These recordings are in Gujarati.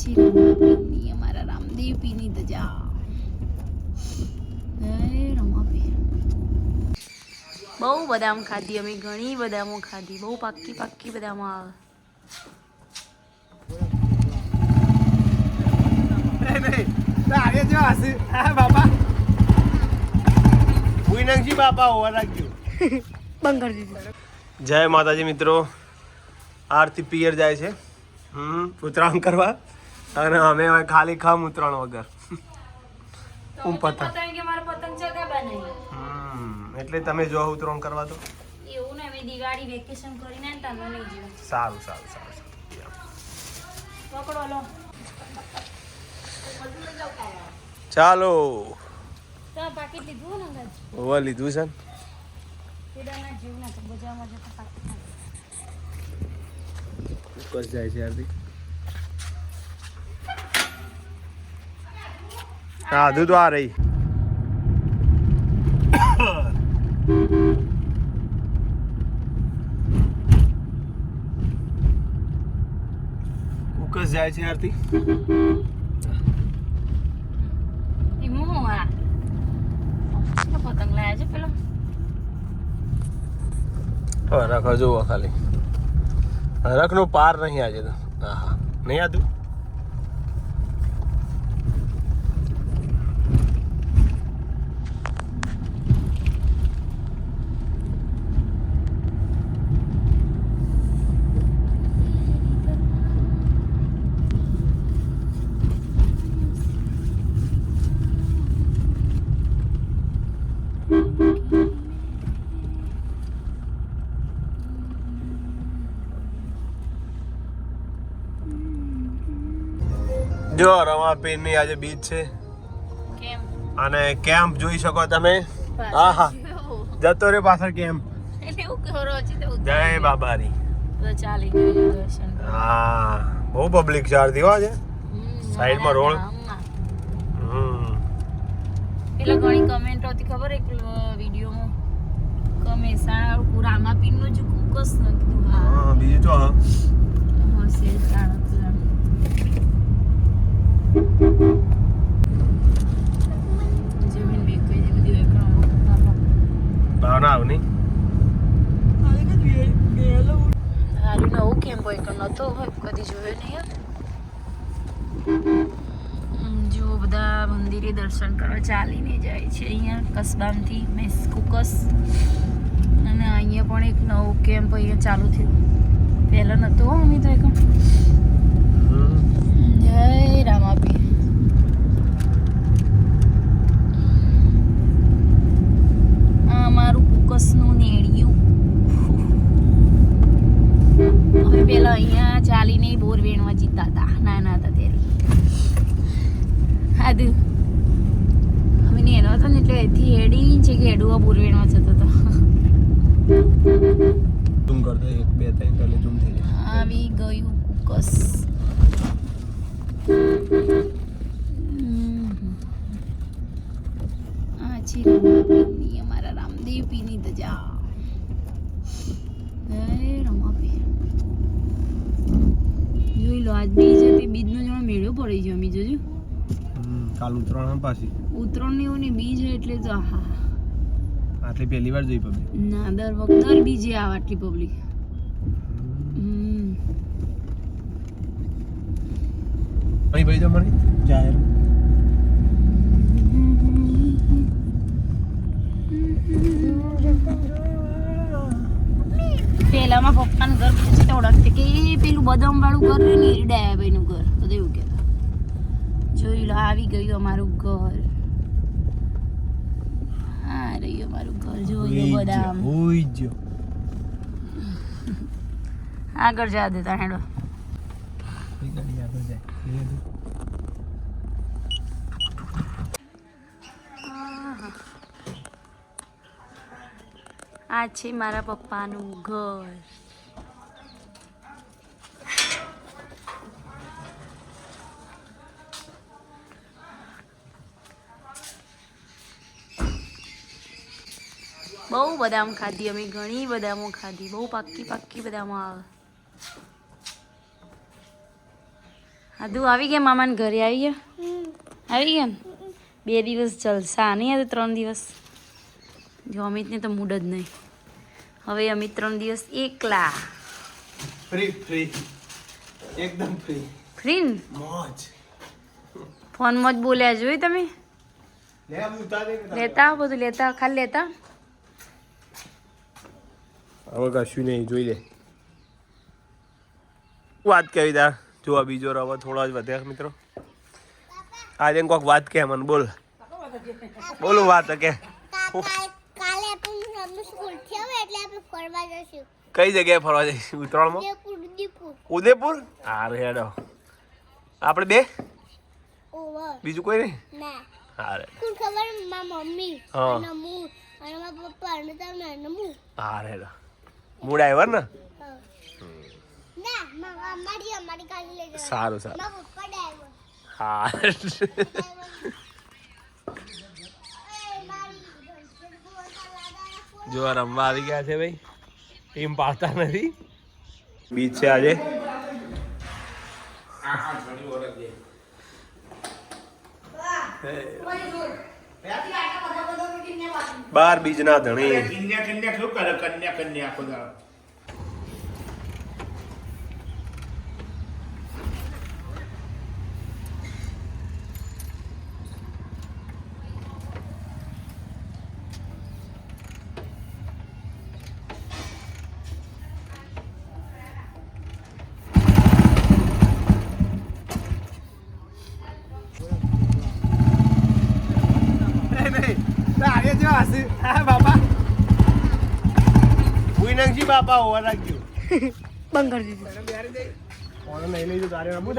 છે રમાપીરની અમારા રામદેવપીની ધજા. બહુ બદામ ખાધી અમે ઘણી બદામો ખાધી. બહુ પાક્કી પાક્કી બદામો આવે. જય માતાજી મિત્રો. આરતી પિયર જાય છે. હમ ઉત્તરાયણ કરવા. અને અમે હવે ખાલી ખામ ઉત્તરાયણ વગર. હું પતંગ એટલે તમે જો ઉત્તરાયણ કરવા તો. એવું ને અમે દિવાળી વેકેશન કરીને તમે નહીં જીવ સારું સારું સારું સારું. પકડો લો. ચાલો. તો લીધું છે ને? જાય છે હા દૂધ આ રહી. ઉકસ જાય છે આરતી પતંગ લાયા છે પેલો? રખ જુઓ ખાલી. રખનો પાર નહીં આજે તો. હા હા નહીં આતું જો રમાપીરની આજે બીચ છે. અને કેમ્પ જોઈ શકો તમે. હા હા જતો રે પાછળ કેમ્પ જય બાબારી. હા બહુ પબ્લિક છે આરતી આજે. સાઈડમાં રોડ. હમ. પેલા ઘણી કમેન્ટ હતી ખબર એક વિડીયોમાં? કમે મહેસાણા પુરામાં પીનનું જ કુકસ ન કીધું. હા. બીજું તો હા. હશે જાણો તો જાણો. જમીન બી કઈ દી બધી વેકણો ભાવના આવ હારું, નવું કેમ કોઈ હોય, કદી જોયો નહીં જો બધા મંદિરે દર્શન કરવા ચાલીને જાય છે અહીંયા, કસબામથી, મેસ કુકસ. અને અહીંયા પણ એક નવું કેમ્પ અહીંયા ચાલુ થયું. પહેલાં નહોતો અમે તો એક જય રામાપી. આ મારું કુકસનું નેડિયું અમે પેલા અહીંયા ચાલીને બોર વેણવા જીતા હતા નાના હતા ત્યારે. હાદુ અમે નેનો હતો ને એટલે એથી હેડી છે કે હેડુઆ બોર વેણવા જતો હતો. ઝૂમ કરતો એક બે ત્રણ એટલે ઝૂમ થઈ જાય. આવી ગયું કુકસ. આ છે રમાપીરની અમારા રામદેવ પીરની ધજા રમાપીર જોઈ લો આજ બીજ હતી બીજનો જણો મેળો પડી ગયો અમી જોજો કાલ ઉત્તરાયણ પાછી. ઉત્તરાયણ ને એવું બીજ એટલે તો આહા. આટલી પહેલી વાર જોઈ પબ્લિક. ના દર વખત દર બીજે આવે આટલી પબ્લિક હમ અહીં ભાઈ તમારી જાહેર. પેલામાં પપ્પાનું ઘર પૂછી તો ઓળખતે. કે એ પેલું બદામ વાળું ઘર ને ડાયાભાઈનું ઘર. તો એવું કે. જોઈ લો આવી ગયું અમારું ઘર. હા રહ્યું અમારું ઘર. જોઈ લો બદામ. આગળ જા દેતા હેડો. ગાડી આગળ જાય આ છે મારા પપ્પાનું ઘર. બહુ બદામ ખાધી અમે, ઘણી બદામો ખાધી, બહુ પાકી પાક્કી બદામો આવે. આદુ આવી ગયા મામાને ઘરે આવી ગયા? આવી ગયા ને? બે દિવસ જલસા નહીં હતું ત્રણ દિવસ? જો અમિતને તો મૂડ જ નહીં. હવે અમિત ત્રણ દિવસ એકલા. ફ્રી ફ્રી એકદમ ફ્રી ફ્રી મોજ. ફોનમાં જ બોલ્યા જોઈ તમે? લેતા બધું લેતા ખાલી લેતા હવે કશું નહીં જોઈ લે. વાત કરી તા જો આ બીજો રવા થોડા જ વધ્યા મિત્રો. આજે કોક વાત કે મને બોલ. બોલું વાત કે. કઈ જગ્યાએ ફરવા જઈશું? ઉત્તરાયણમાં? ઉદયપુર ઉદયપુર. ઉદયપુર? હેડો. આપણે બે? બીજું કોઈ નહીં? હારે. ખબર? મમ્મી હા. અને પપ્પા અને તમને અને હું. હા હેડો. મૂડ આવ્યો. ના મા- અમારી અમારી ગાડી લઈ જવા સારું સારું. હા. જો રમવા આવી ગયા છે ભાઈ. ટીમ પાડતા નથી. બીચ છે આજે. બાર બીજ ના ધણી. કન્યા કન્યા શું કરે? કન્યા કન્યા આખો હસી. હા બાપા. હોવા રાખ્યું બંધ કરી દીધું ઓને નહીં લઈ તારે રમવું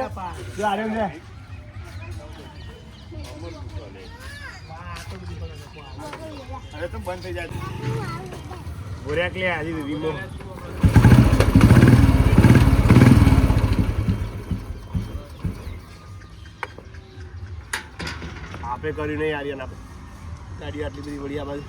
જો આરે ને અરે તો બંધ થઈ જાય ભૂર્યા કે લે આજે વીમો આપણે કર્યું નહીં આર્યન આપણે ગાડી આટલી બધી વળી આ બાજુ.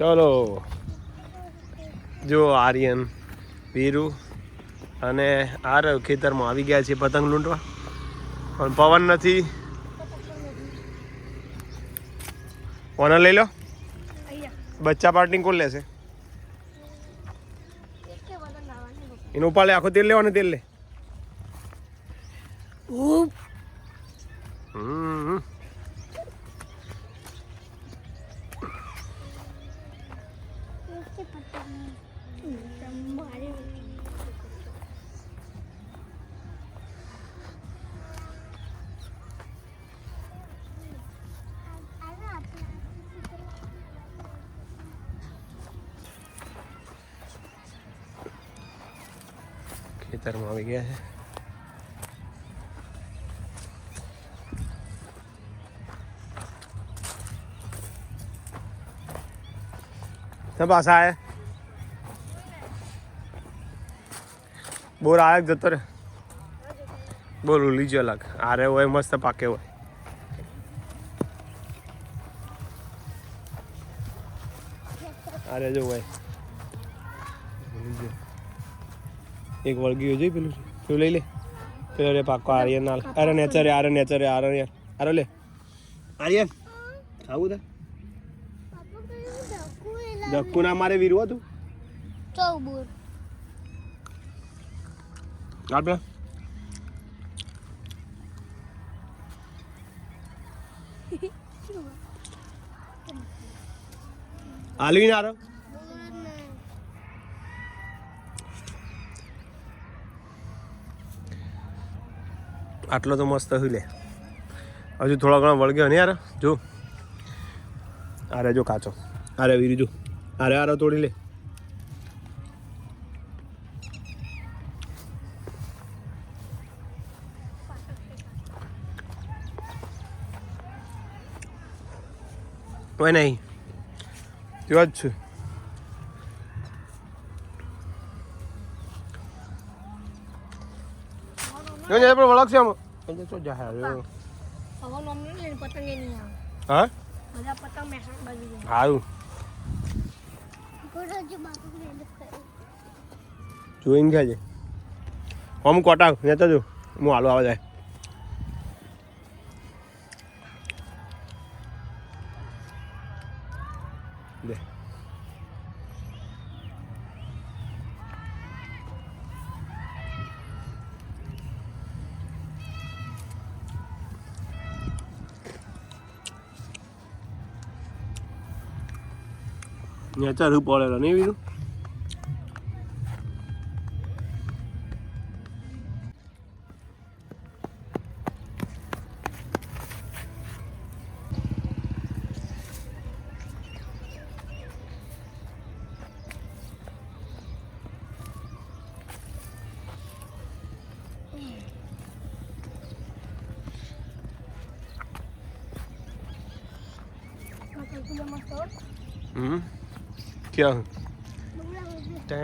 ચલો. જો આર્યન વીરુ અને આર ખેતરમાં આવી ગયા છે પતંગ લૂંટવા. પણ પવન નથી. ઓનર લઈ લો. બચ્ચા પાર્ટી કોણ લેશે? એનું ઉપાડે આખું તેલ લેવાનું તેલ લે. હમ ખેતરમાં આવી ગયા છે. તો પાછા બોર આવે જતો રે બોલ લીજો અલગ આરે હોય મસ્ત પાકે હોય આરે જો હોય. એક વળગી જોઈ પેલું પેલું લઈ લે પેલો રે પાકો આર્યન નાલ અરે નેચર આરે નેચર આરે યાર આરો લે આર્યન ખાવું તા ધક્કુ ના મારે વીરવો તું ચૌબુર. આપણે આલવી ના રહો આટલો તો મસ્ત હી લે. હજુ થોડા ઘણા વળગ્યો ને યાર. જો. અરે જો કાચો. અરે વીરી જો. અરે આરો તોડી લે. કોઈ નહીં. त्यो જ છે. જો ને પણ વળખ છે આમ. એટલે તો જાહેર નહીં હા? બધા પતંગ મહેસાણા બાજુ જાય સારું ગુરુજી બાપુ મહેનત કરે જોઈને ખાજે હમ કોટા નેતા જો હું હાલો આવે જાય. નેચર હું પડેલો નહીં બીજું પતંગ તો